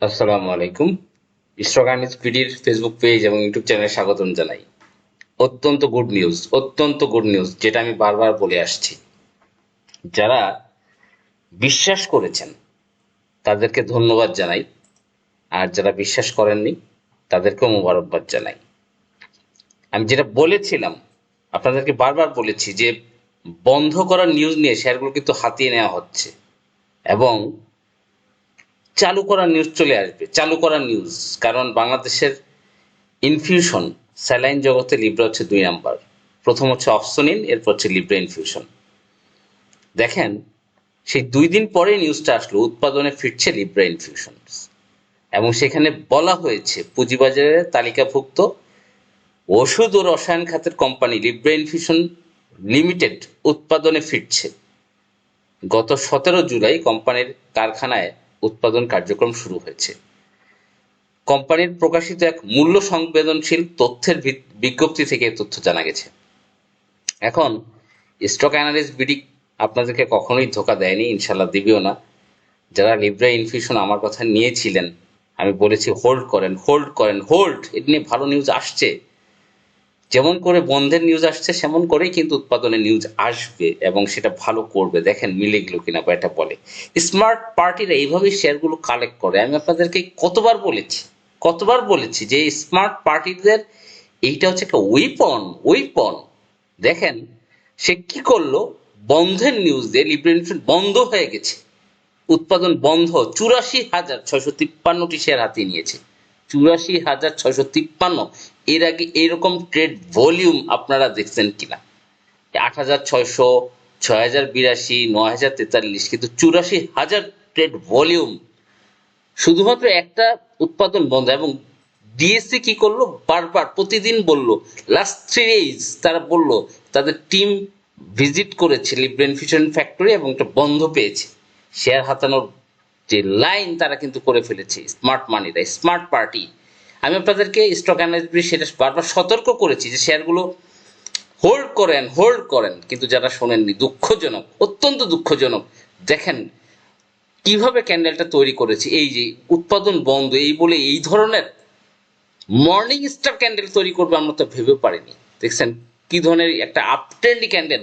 আসসালামু আলাইকুম। ইস্ট্রগানিজ পিডির ফেসবুক পেজ এবং ইউটিউব চ্যানেলে স্বাগতম জানাই। অত্যন্ত গুড নিউজ অত্যন্ত গুড নিউজ যেটা আমি বারবার বলে আসছি। যারা বিশ্বাস করেছেন, তাদেরকে ধন্যবাদ জানাই। আর যারা বিশ্বাস করেননি, তাদেরকেও মোবারকবাদ জানাই। আমি যেটা বলেছিলাম, আপনাদেরকে বারবার বলেছি যে, বন্ধ করার নিউজ নিয়ে শেয়ারগুলো কিন্তু হাতিয়ে নেওয়া হচ্ছে। এবং চালু করা নিউজ চলে আসবে, চালু করা নিউজ কারণ বাংলাদেশের ইনফিউশন স্যালাইন জগতে লিব্রা হচ্ছে দুই নাম্বার প্রথম হচ্ছে অপসনিন এরপর হচ্ছে লিব্রা ইনফিউশন দেখেন, সেই দুই দিন পরে নিউজটা আসলো, উৎপাদনে ফিরছে লিব্রা ইনফিউশন এবং সেখানে বলা হয়েছে পুঁজিবাজারে তালিকাভুক্ত ওষুধ ও রসায়ন খাতের কোম্পানি লিব্রা ইনফিউশন লিমিটেড উৎপাদনে ফিরছে। গত সতেরো জুলাই কোম্পানির কারখানায় উৎপাদন কার্যক্রম শুরু হয়েছে। কোম্পানির প্রকাশিত এক মূল্য সংবেদনশীল তথ্যের বিজ্ঞপ্তি থেকে তথ্য জানা গেছে। এখন স্টক অ্যানালিস্ট বিডি আপনাদেরকে কখনোই ধোকা দেয়নি ইনশাল্লাহ দিবেও না। যারা লিব্রা ইনফিউশন আমার কথা নিয়েছিলেন, আমি বলেছি হোল্ড করেন হোল্ড করেন হোল্ড এটা নিয়ে ভালো নিউজ আসছে। যেমন করে বন্ধের নিউজ আসছে, সেমন করেই কিন্তু উৎপাদনের নিউজ আসবে এবং সেটা ভালো করবে। দেখেন মিলে গেল কিনা বা এটা বলে। স্মার্ট পার্টিরা এইভাবেই শেয়ারগুলো কালেক্ট করে। আমি আপনাদেরকে কতবার বলেছি কতবার বলেছি যে স্মার্ট পার্টিদের এইটা হচ্ছে একটা উইপন উইপন দেখেন, সে কি করল? বন্ধের নিউজ দিয়ে লিব্রেশন বন্ধ হয়ে গেছে। উৎপাদন বন্ধ। চুরাশি হাজার ছয়শো তিপ্পান্নটি শেয়ার হাতিয়ে নিয়েছে। চুরাশি হাজার ছয়শো তিপ্পান্ন। এর আগে এরকম ট্রেড ভলিউম আপনারা দেখছেন কিনা? আট হাজার ছয়শো, ছয় হাজার বিরাশি, নয় হাজার তেতাল্লিশ, কিন্তু চুরাশি হাজার ট্রেড ভলিউম শুধুমাত্র একটা উৎপাদন বন্ধ এবং ডিএসসি কি করল? বারবার প্রতিদিন বলল লাস্ট থ্রি ডেজ তারা বলল, তাদের টিম ভিজিট করেছে লিব্রেনফিশন ফ্যাক্টরি এবং এটা বন্ধ পেয়েছে। শেয়ার হাতানোর যে লাইন তারা কিন্তু করে ফেলেছে স্মার্ট মানিরা স্মার্ট পার্টি আমি আপনাদেরকে স্টক অ্যানালিস্ট সেটা বারবার সতর্ক করেছি যে শেয়ারগুলো হোল্ড করেন হোল্ড করেন। কিন্তু যারা শোনেননি, দুঃখজনক, অত্যন্ত দুঃখজনক। দেখেন কীভাবে ক্যান্ডেলটা তৈরি করেছে, এই যে উৎপাদন বন্ধ, এই বলে এই ধরনের মর্নিং স্টার ক্যান্ডেল তৈরি করবে আমরা তো ভেবে পারিনি। দেখছেন কি ধরনের একটা আপট্রেন্ডি ক্যান্ডেল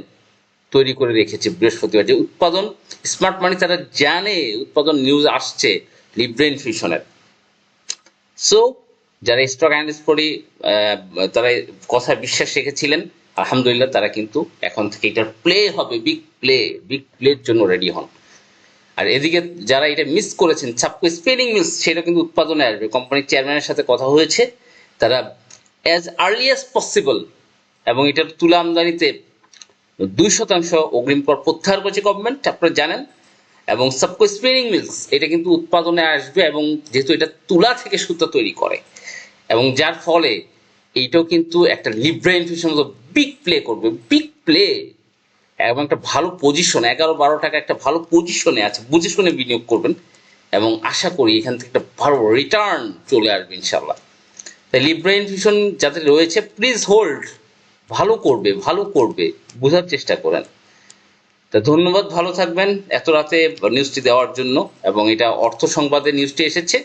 তৈরি করে রেখেছে বৃহস্পতিবার যে উৎপাদন স্মার্ট মানি তারা জানে উৎপাদন নিউজ আসছে লিব্রেন ফিশনের সো যারা স্টক অ্যানালিস্ট আহ, তারা কথায় বিশ্বাস রেখেছিলেন। আলহামদুলিল্লাহ তারা কিন্তু এখন থেকে এটার প্লে হবে বিগ প্লে বিগ প্লের জন্য রেডি হন। আর এদিকে যারা এটা মিস করেছেন ছাপ্পু স্পেলিং মিস সেটা কিন্তু উৎপাদনে আসবে। কোম্পানির চেয়ারম্যানের সাথে কথা হয়েছে। তারা অ্যাজ আর্লি অ্যাজ পসিবল এবং এটার তুলা আমদানিতে দুই শতাংশ অগ্রিম কর প্রত্যাহার করেছে গভর্নমেন্ট আপনারা জানেন। এবং সাবকো স্পিনিং মিলস এটা কিন্তু উৎপাদনে আসবে এবং যেহেতু এটা তুলা থেকে সুতা তৈরি করে। এবং যার ফলে এইটাও কিন্তু একটা লিব্রা ইনফিউশন বিগ প্লে করবে। বিগ প্লে এবং একটা ভালো পজিশন এগারো বারো টাকা একটা ভালো পজিশনে আছে, বুঝে শুনে বিনিয়োগ করবেন। এবং আশা করি এখান থেকে একটা ভালো রিটার্ন চলে আসবে ইনশাল্লাহ তাই লিব্রা ইনফিউশন যাদের রয়েছে প্লিজ হোল্ড ভালো করবে ভালো করবে, বোঝার চেষ্টা করেন। তা ধন্যবাদ, ভালো থাকবেন। এত রাতে নিউজটি দেওয়ার জন্য এবং এটা অর্থ সংবাদে নিউজটি এসেছে।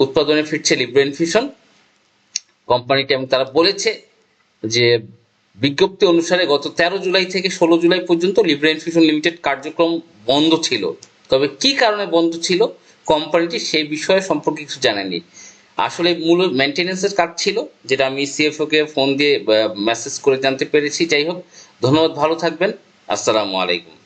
উৎপাদনে ফিরছে লিব্রেন ইনফিউশন কোম্পানিটি এবং তারা বলেছে যে, বিজ্ঞপ্তি অনুসারে গত তেরো জুলাই থেকে ষোলো জুলাই পর্যন্ত লিব্রেন ইনফিউশন লিমিটেড কার্যক্রম বন্ধ ছিল। তবে কি কারণে বন্ধ ছিল? কোম্পানিটি সেই বিষয়ে সম্পর্কে কিছু জানেনি আসলে মূল মেনটেন্যান্সের কাজ ছিল, যেটা আমি সিএফও কে ফোন দিয়ে মেসেজ করে জানতে পেরেছি। যাই হোক, ধন্যবাদ, ভালো থাকবেন। আসসালামু আলাইকুম।